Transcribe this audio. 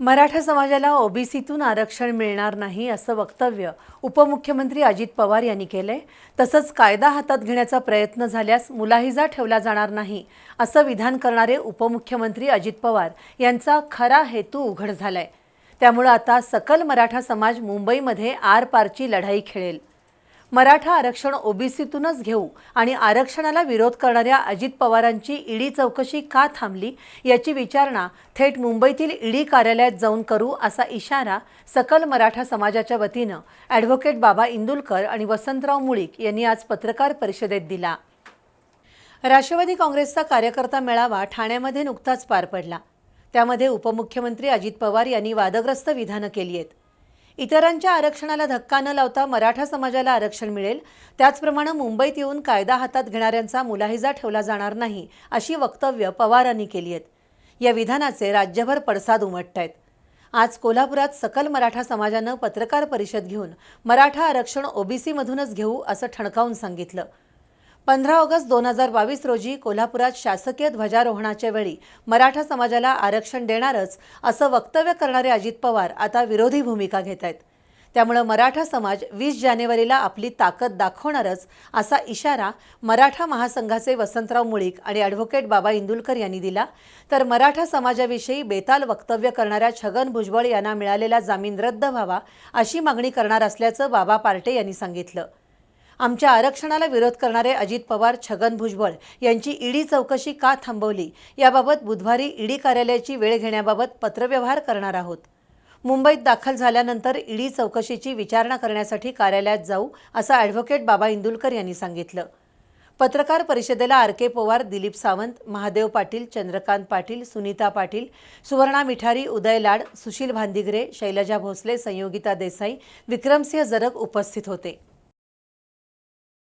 मराठा समाजाला ओबीसीतून आरक्षण मिळणार नाही असं वक्तव्य उपमुख्यमंत्री अजित पवार यांनी केलंय. तसंच कायदा हातात घेण्याचा प्रयत्न झाल्यास मुलाहिजा ठेवला जाणार नाही असं विधान करणारे उपमुख्यमंत्री अजित पवार यांचा खरा हेतू उघड झालाय. त्यामुळं आता सकल मराठा समाज मुंबईमध्ये आरपारची लढाई खेळेल. मराठा आरक्षण ओबीसीतूनच घेऊ आणि आरक्षणाला विरोध करणाऱ्या अजित पवारांची ईडी चौकशी का थांबली याची विचारणा थेट मुंबईतील ईडी कार्यालयात जाऊन करू असा इशारा सकल मराठा समाजाच्या वतीनं ॲडव्होकेट बाबा इंदुलकर आणि वसंतराव मुळीक यांनी आज पत्रकार परिषदेत दिला. राष्ट्रवादी काँग्रेसचा कार्यकर्ता मेळावा ठाण्यामध्ये नुकताच पार पडला. त्यामध्ये उपमुख्यमंत्री अजित पवार यांनी वादग्रस्त विधानं केली आहेत. इतरांच्या आरक्षणाला धक्का न लावता मराठा समाजाला आरक्षण मिळेल. त्याचप्रमाणे मुंबईत येऊन कायदा हातात घेणाऱ्यांचा मुलाहिजा ठेवला जाणार नाही अशी वक्तव्य पवारांनी केली आहेत. या विधानाचे राज्यभर पडसाद उमटत आहेत आज कोल्हापुरात सकल मराठा समाजानं पत्रकार परिषद घेऊन मराठा आरक्षण ओबीसीमधूनच घेऊ असं ठणकावून सांगितलं. पंधरा ऑगस्ट दोन हजार बावीस रोजी कोल्हापुरात शासकीय ध्वजारोहणाच्या वेळी मराठा समाजाला आरक्षण देणारच असं वक्तव्य करणारे अजित पवार आता विरोधी भूमिका घेत आहेत. त्यामुळं मराठा समाज वीस जानेवारीला आपली ताकद दाखवणारच असा इशारा मराठा महासंघाचे वसंतराव मुळीक आणि ॲडव्होकेट बाबा इंदुलकर यांनी दिला. तर मराठा समाजाविषयी बेताल वक्तव्य करणाऱ्या छगन भुजबळ यांना मिळालेला जामीन रद्द व्हावा अशी मागणी करणार असल्याचं बाबा पार्टे यांनी सांगितलं. आमच्या आरक्षणाला विरोध करणारे अजित पवार छगन भुजबळ यांची ईडी चौकशी का थांबवली? याबाबत बुधवारी ईडी कार्यालयाची वेळ घेण्याबाबत पत्रव्यवहार करणार आहोत. मुंबईत दाखल झाल्यानंतर ईडी चौकशीची विचारणा करण्यासाठी कार्यालयात जाऊ असं ॲडव्होकेट बाबा इंदुलकर यांनी सांगितलं. पत्रकार परिषदेला आर के पवार दिलीप सावंत महादेव पाटील चंद्रकांत पाटील सुनीता पाटील सुवर्णा मिठारी उदय लाड सुशील भांदिगरे शैलजा भोसले संयोगिता देसाई विक्रमसिंह जरग उपस्थित होते.